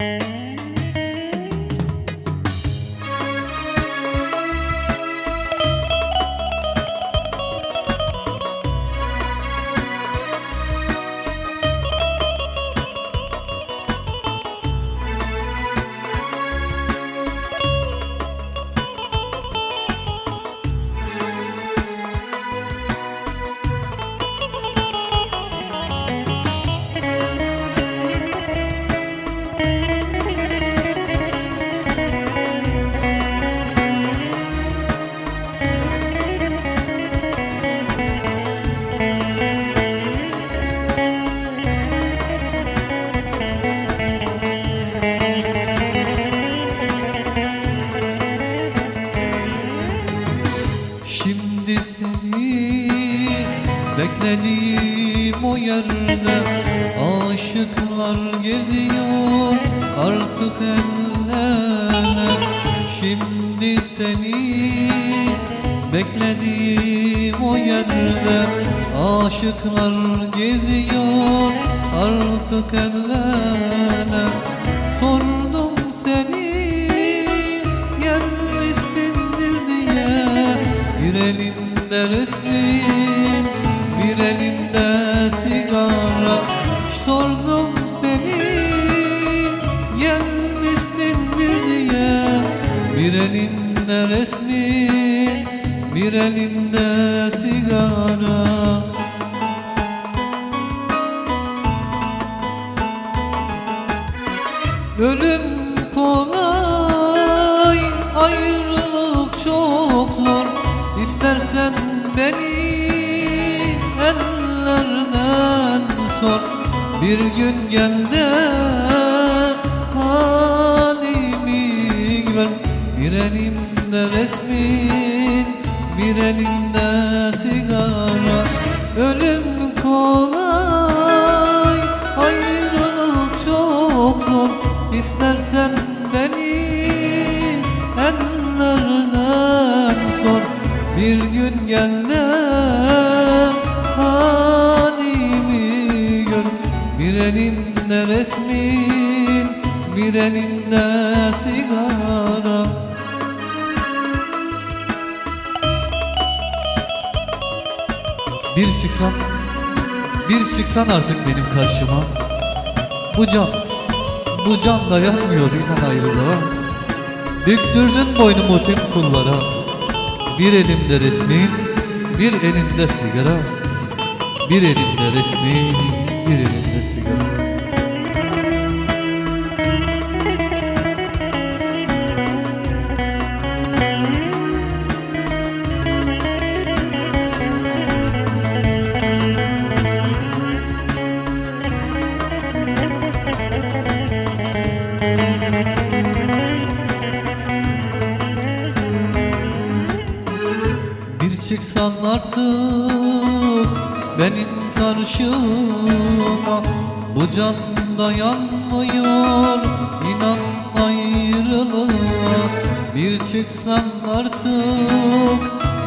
Şimdi seni beklediğim o yerde Aşıklar geziyor artık el ele Şimdi seni beklediğim o yerde Aşıklar geziyor artık el ele Sordum seni gelmişsindir? diye Bir elimde resmin? Bir elimde sigara. Sordum seni gelmişsindir diye? Bir elimde resmin bir elimde sigara. Ölüm kolay, İstersen beni ellerden sor. Bir gün gel de halimi gör. Bir elimde resmin, gün gel de halimi gör Bir elimde resmin bir elimde sigara. Bir çıksan, bir çıksan artık benim karşıma. Bu can, bu can dayanmıyor inan ayrılığa. Büktürdün boynumu tüm kullara Bir elimde resmin, bir elimde sigara. Bir elimde resmin, bir elimde sigara çıksan artık benim karşıma. Bu can dayanmıyor inan ayrılığa Bir çıksan artık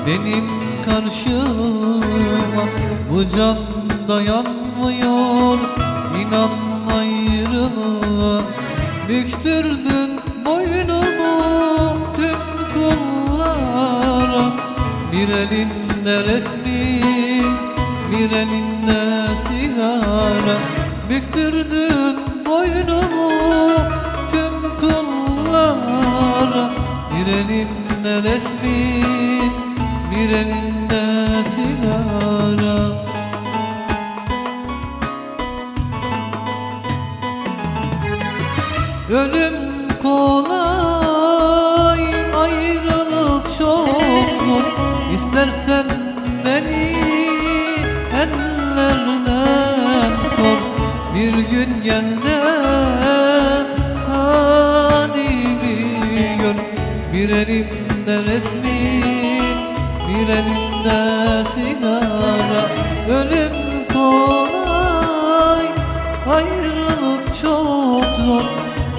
benim karşıma. Bu can dayanmıyor inan ayrılığa Büktürdün boynumu Bir elinde resmin, bir elinde sigara Büktürdün boynumu tüm kullara. Bir elinde resmin, bir elinde sigara Ölüm kolay, İstersen beni ellerden sor. Bir gün gel de halimi gör. Bir elimde resmin, bir elimde sigara. Ölüm kolay, ayrılık çok zor.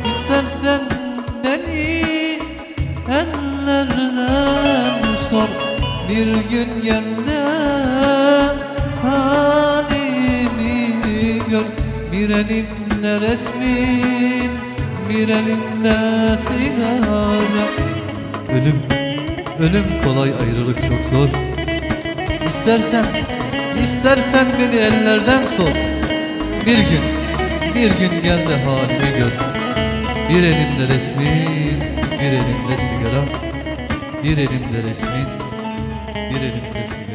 İstersen beni ellerden sor Bir gün de halimi gör. Bir elimde resmin, bir elinde sigara. Ölüm, ölüm kolay ayrılık çok zor. İstersen, istersen beni ellerden sor Bir gün, bir gün gel de halimi gör. Bir elimde resmin, bir elimde sigara. Bir elimde resmin, bir elimde sigara